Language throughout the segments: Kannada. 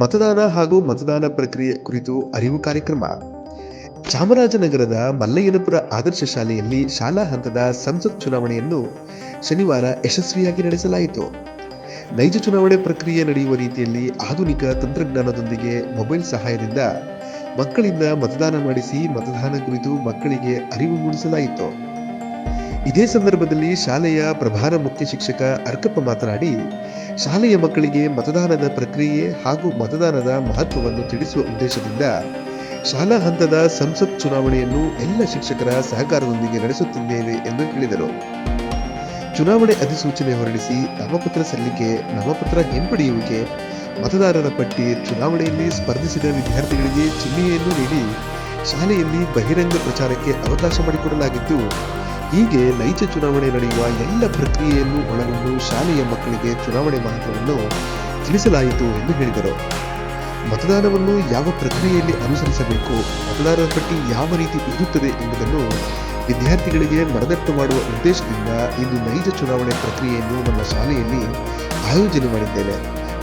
ಮತದಾನ ಹಾಗೂ ಮತದಾನ ಪ್ರಕ್ರಿಯೆ ಕುರಿತು ಅರಿವು ಕಾರ್ಯಕ್ರಮ. ಚಾಮರಾಜನಗರದ ಮಲ್ಲಯ್ಯನಪುರ ಆದರ್ಶ ಶಾಲೆಯಲ್ಲಿ ಶಾಲಾ ಹಂತದ ಸಂಸತ್ ಚುನಾವಣೆಯನ್ನು ಶನಿವಾರ ಯಶಸ್ವಿಯಾಗಿ ನಡೆಸಲಾಯಿತು. ನೈಜ ಚುನಾವಣೆ ಪ್ರಕ್ರಿಯೆ ನಡೆಯುವ ರೀತಿಯಲ್ಲಿ ಆಧುನಿಕ ತಂತ್ರಜ್ಞಾನದೊಂದಿಗೆ ಮೊಬೈಲ್ ಸಹಾಯದಿಂದ ಮಕ್ಕಳಿಂದ ಮತದಾನ ಮಾಡಿಸಿ ಮತದಾನ ಕುರಿತು ಮಕ್ಕಳಿಗೆ ಅರಿವು ಮೂಡಿಸಲಾಯಿತು. ಇದೇ ಸಂದರ್ಭದಲ್ಲಿ ಶಾಲೆಯ ಪ್ರಭಾರ ಮುಖ್ಯ ಶಿಕ್ಷಕ ಅರ್ಕಪ್ಪ ಮಾತನಾಡಿ, ಶಾಲೆಯ ಮಕ್ಕಳಿಗೆ ಮತದಾನದ ಪ್ರಕ್ರಿಯೆ ಹಾಗೂ ಮತದಾನದ ಮಹತ್ವವನ್ನು ತಿಳಿಸುವ ಉದ್ದೇಶದಿಂದ ಶಾಲಾ ಹಂತದ ಸಂಸತ್ ಚುನಾವಣೆಯನ್ನು ಎಲ್ಲ ಶಿಕ್ಷಕರ ಸಹಕಾರದೊಂದಿಗೆ ನಡೆಸುತ್ತಿದ್ದೇವೆ ಎಂದು ಹೇಳಿದರು. ಚುನಾವಣೆ ಅಧಿಸೂಚನೆ ಹೊರಡಿಸಿ ನಾಮಪತ್ರ ಸಲ್ಲಿಕೆ, ನಾಮಪತ್ರ ಹಿಂಪಡೆಯುವಿಕೆ, ಮತದಾರರ ಪಟ್ಟಿ, ಚುನಾವಣೆಯಲ್ಲಿ ಸ್ಪರ್ಧಿಸಿದ ವಿದ್ಯಾರ್ಥಿಗಳಿಗೆ ಚಿಹ್ನೆಯನ್ನು ನೀಡಿ ಶಾಲೆಯಲ್ಲಿ ಬಹಿರಂಗ ಪ್ರಚಾರಕ್ಕೆ ಅವಕಾಶ ಮಾಡಿಕೊಡಲಾಗಿದ್ದು ಹೀಗೆ ನೈಜ ಚುನಾವಣೆ ನಡೆಯುವ ಎಲ್ಲ ಪ್ರಕ್ರಿಯೆಯನ್ನು ಒಳಗೊಂಡು ಶಾಲೆಯ ಮಕ್ಕಳಿಗೆ ಚುನಾವಣೆ ಮಹತ್ವವನ್ನು ತಿಳಿಸಲಾಯಿತು ಎಂದು ಹೇಳಿದರು. ಮತದಾನವನ್ನು ಯಾವ ಪ್ರಕ್ರಿಯೆಯಲ್ಲಿ ಅನುಸರಿಸಬೇಕು, ಮತದಾರರ ಪಟ್ಟಿ ಯಾವ ರೀತಿ ಇರುತ್ತದೆ ಎಂಬುದನ್ನು ವಿದ್ಯಾರ್ಥಿಗಳಿಗೆ ಮನದಟ್ಟು ಮಾಡುವ ಉದ್ದೇಶದಿಂದ ಇಂದು ನೈಜ ಚುನಾವಣೆ ಪ್ರಕ್ರಿಯೆಯನ್ನು ನಮ್ಮ ಶಾಲೆಯಲ್ಲಿ ಆಯೋಜನೆ ಮಾಡಿದ್ದೇವೆ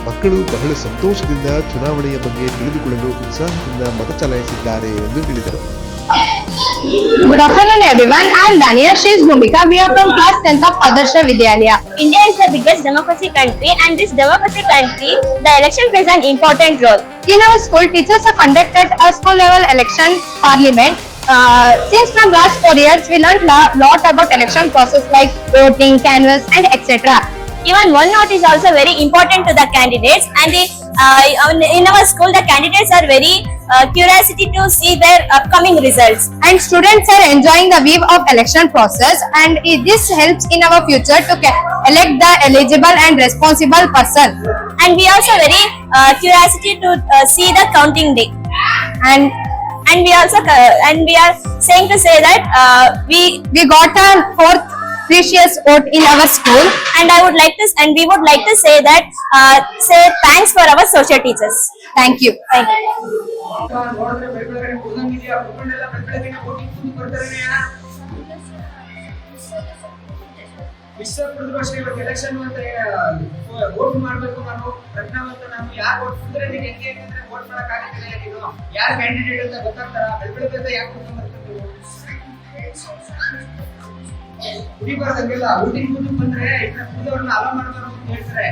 ಮಕ್ಕಳು ಬಹಳ ಸಂತೋಷದಿಂದ ಚುನಾವಣೆಯ ಬಗ್ಗೆ ತಿಳಿದುಕೊಳ್ಳಲು ಉತ್ಸಾಹದಿಂದ ಮತ ಚಲಾಯಿಸಿದ್ದಾರೆ ಎಂದು ಹೇಳಿದರು. Good afternoon everyone. I am Daniel She's Bhumika. We are from class 10th of Adarsha Vidyalaya. India is the biggest democracy country and this democracy country, the election plays an important role. In our school, teachers have conducted a school level election parliament. Uh, since from last four years, we learned a lot about election process like voting, canvas and etc. Even one note is also very important to the candidates and the, uh, in our school the candidates are very curiosity to see their upcoming results. And students are enjoying the weave of election process and this helps in our future to elect the eligible and responsible person. And we also very uh, curiosity to uh, see the counting day. And And we also uh, and we are saying to say that uh, we we got a fourth precious vote in our school. and I would like to and we would like to say that uh, say thanks for our social teachers. Thank you. Thank you. ನೋಡಿದ್ರೆ ಬೆಳಗ್ಗೆ ಕುದಂಗಿದ್ಯಾ ಕುತ್ಕೊಂಡೆಲ್ಲ ಬೆಳಗ್ಗೆ ಓಟಿಂಗ್ ಕುಂದು ಕೊಡ್ತಾರೆ ವಿಶ್ವ ಇವಾಗ ಎಲೆಕ್ಷನ್ ಅಂತ ಮಾಡ್ಬೇಕು ನಾನು ಪ್ರಜ್ಞಾವಂತ ನಾನು ಯಾರು ವೋಟ್ ನೀನು ಹೆಂಗೆ ಅಂದ್ರೆ ವೋಟ್ ನೀನು. ಯಾರು ಕ್ಯಾಂಡಿಡೇಟ್ ಅಂತ ಗೊತ್ತಾಗ್ತಾರ? ಬೆಳಗ್ಗೆ ಯಾಕೆ ಕುತ್ಕೊಂಡ್ ಬರ್ತೀವಿ ಕುಡಿಬಾರ್ದು ಹಂಗೆಲ್ಲ ವೋಟಿಂಗ್ ಕುಂದು ಬಂದ್ರೆ ಕುಡಿದವ್ರನ್ನ ಅಲೋ ಮಾಡ್ಬಾರ್ದು ಅಂತ ಹೇಳ್ತಾರೆ.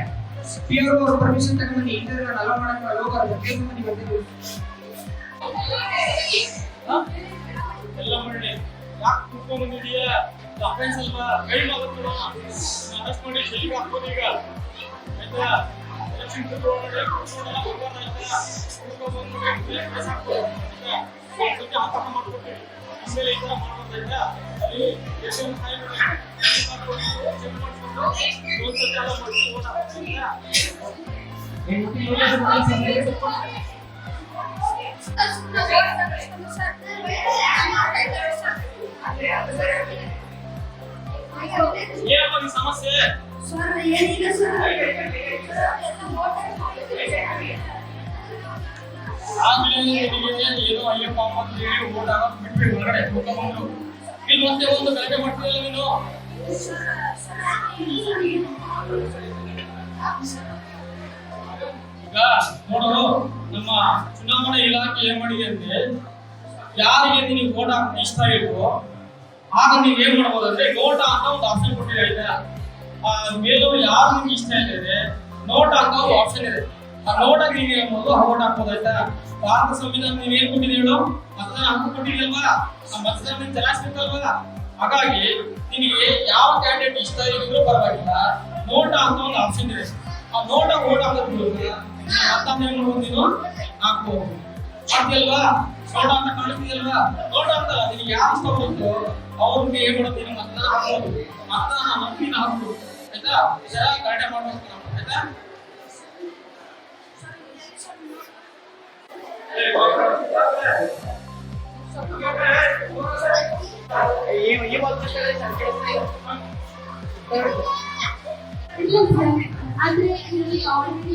ಪಿ ಅವರು ಪರ್ಮಿಷನ್ ತಗೊಂಡ್ಬನ್ನಿ ಇಂಟರ್ವ್ಯೂ ಅಲೋ ಮಾಡಕ್ ಹೋಗಾರ ಕೇಳ್ಕೊಂಬನ್ನಿ ಬರ್ತೀವಿ ಎಲ್ಲ ಮಾಡಿ ಯಾಕೆ ಕುತ್ಕೊಂಡ್ ಬಂದಿದೀಯ ಅಫೆನ್ಸ್ ಅಲ್ವಾ ಕೈ ಮಾತಾಡ್ತೀವ ಅರೆಸ್ಟ್ ಮಾಡಿ ಜೈಲಿಗೆ ಹಾಕ್ಬೋದು ಈಗ ಆಯ್ತಾ ಎಲೆಕ್ಷನ್ ಕುತ್ಕೊಂಡ್ರೆ ಕುತ್ಕೊಂಡೆಲ್ಲ ಬರ್ಬಾರ್ದು ಆಯ್ತಾ ಕುತ್ಕೊಂಡ್ ಬಂದ್ಬಿಟ್ಟು ಕೇಸ್ ಹಾಕ್ಬೋದು ಆಯ್ತಾ ಒಂದ್ ಸತಿ ಆತಂಕ ಮಾಡ್ಕೊಡ್ತೀವಿ ಆಮೇಲೆ ಈ ತರ ಮಾಡ್ಬಾರ್ದು ಆಯ್ತಾ ಅಲ್ಲಿ ಎಲೆಕ್ಷನ್ ಟೈಮ್ ಚೆಕ್ ಮಾಡ್ಕೊಂಡು ಒಂದ್ ಸತಿ ಎಲ್ಲ ಮಾಡ್ಕೊಂಡು vote ಹಾಕ್ಬೋದು, ಆಯ್ತಾ? ಏನಪ್ಪ ನಿನ್ ಸಮಸ್ಯೆ ಆಮೇಲೆ ನಿನಗೆ ಏನೋ ಅಯ್ಯಪ್ಪ ಅಮ್ಮ ಅಂತ ಹೇಳಿ ಓಟ್ ಹಾಕೋದ್ ಬಿಟ್ಬಿಟ್ಟು ಹೊರಗಡೆ ಹೋಗ್ಕೊಂಡು ಇಲ್ಲಿ ಮತ್ತೆ ಒಂದು ಗಲಾಟೆ ಮಾಡ್ತಿಲ್ಲ ನೀನು ಈಗ ನೋಡು ನಮ್ಮ ಚುನಾವಣೆ ಇಲಾಖೆ ಏನ್ ಮಾಡಿದೆ ಅಂದ್ರೆ, ಯಾರಿಗೆ ನೀವು ಓಟ್ ಹಾಕಿ ಇಷ್ಟ ಇಲ್ವೋ, ಆಗ ನೀವು ಏನ್ ಮಾಡ್ಬೋದಂದ್ರೆ ನೋಟ ಅಂತ ಒಂದು ಆಪ್ಷನ್ ಕೊಟ್ಟಿದೆ ಆ ಮೇಲೂ ಯಾರು ನಿಮ್ಗೆ ಇಷ್ಟ ಇಲ್ಲದೆ ನೋಟ್ ಅಂತ ಒಂದು ಆಪ್ಷನ್ ಇದೆ. ಆ ನೋಟ್ ಆಗಿ ನೀವು ಏನ್ ಮಾಡೋದು ಓಟ್ ಹಾಕ್ಬೋದು ಆಯ್ತಾ? ಭಾರತ ಸಂವಿಧಾನ ನೀವ್ ಏನ್ ಕೊಟ್ಟಿದ್ದೀವಿ ಮತದಾನ ಹಕ್ಕು ಕೊಟ್ಟಿದ್ದೀವಲ್ವಾ ಆ ಮತದಾನ ಚಲಾಯಿಸ್ಬೇಕಲ್ವಾ ಹಾಗಾಗಿ ನಿಮಗೆ ಯಾವ ಕ್ಯಾಂಡಿಡೇಟ್ ಇಷ್ಟ ಇದ್ರೂ ಪರವಾಗಿಲ್ಲ. ನೋಟ ಅಂತ ಒಂದು ಆಪ್ಷನ್ ಇದೆ. ಆ ನೋಟ ಓಟ್ ಹಾಕೋದ್ ಮೂಲಕ ಮತದಾನ ಏನ್ ಮಾಡ್ಬೋದು ನೀನು ಹಾಕ್ಬೋದು ಮಾಡ್ತೀಯಲ್ವಾ ನೋಟ ಅಂತ ಕಾಣಿಸ್ತೀಯಲ್ವಾ ನೋಟ ಅಂತ ನಿನಗೆ ಯಾರು ಇಷ್ಟ ಬರುತ್ತೋ ಅವ್ರಿಗೆ ಏನ್ ಮಾಡೋದು ನೀನು ಮತದಾನ ಹಾಕ್ಬೋದು ಮತದಾನ ನಂಬಿನ ಹಾಕ್ಬೋದು ಆಯ್ತಾ ಇದೆಲ್ಲ ಗಲಾಟೆ ಮಾಡ್ಬೇಕು ನಾವು ಆಯ್ತಾ ಆದ್ರೆ ಇದರಲ್ಲಿ ಆಲ್ರೆಡಿ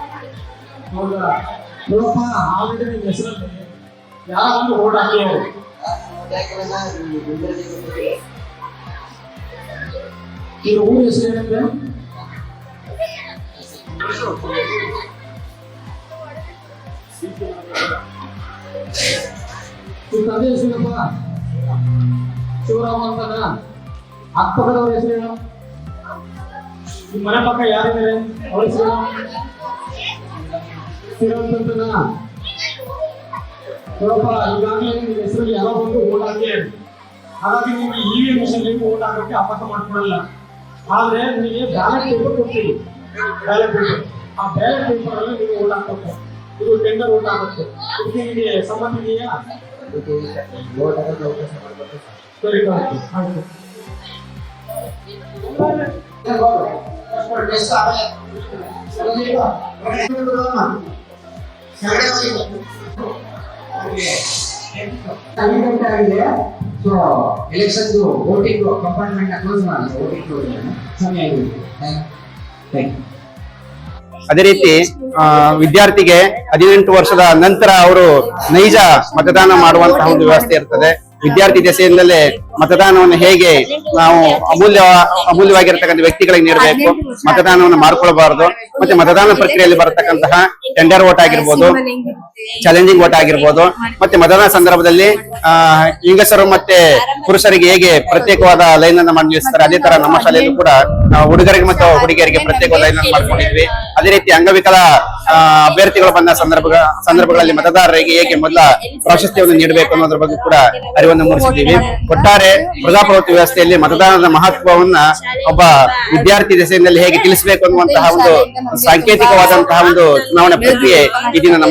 ಹೌದಾ? ಆಲ್ರೆಡಿ ನಿನ್ನ ಹೆಸರಲ್ಲಿ ಯಾರು ಒಂದು ಹಾಕಿ ಈ ಊರ ಹೆಸರು ಏನಂದ್ರೆ ಈ ತಂದೆ ಹೆಸರೇನಪ್ಪ ಶಿವರಾಮ ಅಂತನ? ಅಕ್ಕಪಕ್ಕದವ್ರ ಹೆಸರೇನು ನಿಮ್ಮ ಮನೆ ಪಕ್ಕ ಯಾರಿದ್ದಾರೆ? ಅವ್ರ ಹೆಸರು ಸ್ಥಿರಂತ ಅಂತನ ನೋಡಪ್ಪ ಈಗಾಗಲೇ ನಿಮ್ಮ ಹೆಸರಲ್ಲಿ ಯಾರೋ ಒಂದು ಓಟ್ ಹಾಕಿ. ಹಾಗಾಗಿ ನೀವು ಇ ವಿ ಮಿಷನ್ ಓಟ್ ಹಾಕಕ್ಕೆ ಮಾಡ್ಕೊಡಲ್ಲ. ಆದ್ರೆ ನಿಮಗೆ ಬ್ಯಾಲೆಟ್ ಪೇಪರ್ ಕೊಡ್ತೀವಿ. ಬ್ಯಾಲೆಟ್ ಪೇಪರ್ ಆ ಬ್ಯಾಲೆಟ್ ಪೇಪರ್ ಅಲ್ಲಿ ನೀವು ಓಟ್ ಹಾಕಬೇಕು. ಇದು ಟೆಂಡರ್ ಓಟ್ ಆಗುತ್ತೆ. ಇದಕ್ಕೆ ನಿಮಗೆ ಸಂಬಂಧ ಇದೆಯಾ? ಸರಿ ಆಯ್ತು. ಆಗಿದೆ ಅದೇ ರೀತಿ ವಿದ್ಯಾರ್ಥಿಗೆ ಹದಿನೆಂಟು ವರ್ಷದ ನಂತರ ಅವರು ನೈಜ ಮತದಾನ ಮಾಡುವಂತಹ ಒಂದು ವ್ಯವಸ್ಥೆ ಇರ್ತದೆ. ವಿದ್ಯಾರ್ಥಿ ದೆಸೆಯಿಂದಲೇ ಮತದಾನವನ್ನು ಹೇಗೆ ನಾವು ಅಮೂಲ್ಯ ಅಮೂಲ್ಯವಾಗಿರ್ತಕ್ಕಂಥ ವ್ಯಕ್ತಿಗಳಿಗೆ ನೀಡಬೇಕು, ಮತದಾನವನ್ನು ಮಾಡ್ಕೊಳ್ಬಾರದು, ಮತ್ತೆ ಮತದಾನ ಪ್ರಕ್ರಿಯೆಯಲ್ಲಿ ಬರತಕ್ಕಂತಹ ಟೆಂಡರ್ ಓಟ್ ಆಗಿರ್ಬೋದು ಚಾಲೆಂಜಿಂಗ್ ಓಟ್ ಆಗಿರ್ಬೋದು. ಮತ್ತೆ ಮತದಾನ ಸಂದರ್ಭದಲ್ಲಿ ಹೆಂಗಸರು ಮತ್ತೆ ಪುರುಷರಿಗೆ ಹೇಗೆ ಪ್ರತ್ಯೇಕವಾದ ಲೈನ್ ಅನ್ನ ಮಾಡಿ ನಿಲ್ಲಿಸ್ತಾರೆ? ಅದೇ ತರ ನಮ್ಮ ಶಾಲೆಯಲ್ಲೂ ಕೂಡ ಹುಡುಗರಿಗೆ ಮತ್ತು ಹುಡುಗಿಯರಿಗೆ ಪ್ರತ್ಯೇಕವಾದ ಲೈನ್ ಅನ್ನು ಮಾಡ್ಕೊಂಡಿದ್ವಿ ಅದೇ ರೀತಿ ಅಂಗವಿಕಲ ಅಭ್ಯರ್ಥಿಗಳು ಬಂದ ಸಂದರ್ಭ ಸಂದರ್ಭಗಳಲ್ಲಿ ಮತದಾರರಿಗೆ ಹೇಗೆ ಮೊದಲ ಪ್ರಾಶಸ್ತ್ಯವನ್ನು ನೀಡಬೇಕು ಅನ್ನೋದ್ರ ಬಗ್ಗೆ ಕೂಡ ಅರಿವನ್ನು ಮೂಡಿಸಿದ್ದೀವಿ. ಒಟ್ಟಾರೆ ಪ್ರಜಾಪ್ರಭುತ್ವ ವ್ಯವಸ್ಥೆಯಲ್ಲಿ ಮತದಾನದ ಮಹತ್ವವನ್ನ ಒಬ್ಬ ವಿದ್ಯಾರ್ಥಿ ದೆಸೆಯಲ್ಲಿ ಹೇಗೆ ತಿಳಿಸಬೇಕು ಅನ್ನುವಂತಹ ಒಂದು ಸಾಂಕೇತಿಕವಾದಂತಹ ಒಂದು ಚುನಾವಣಾ ಪ್ರಕ್ರಿಯೆ ಇದನ್ನ ದಿನ ನಮ್ಮ